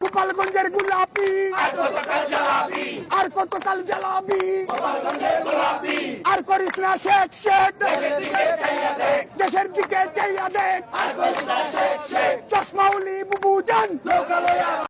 গোপালগঞ্জের গোলাপি। আর কতকাল জ্বালাবি? আর কতকাল জ্বালাবি আর করিস না শেখ শেখ। দেশের দিকে চাইয়া দেখ। চশমাউলি বুবু জান।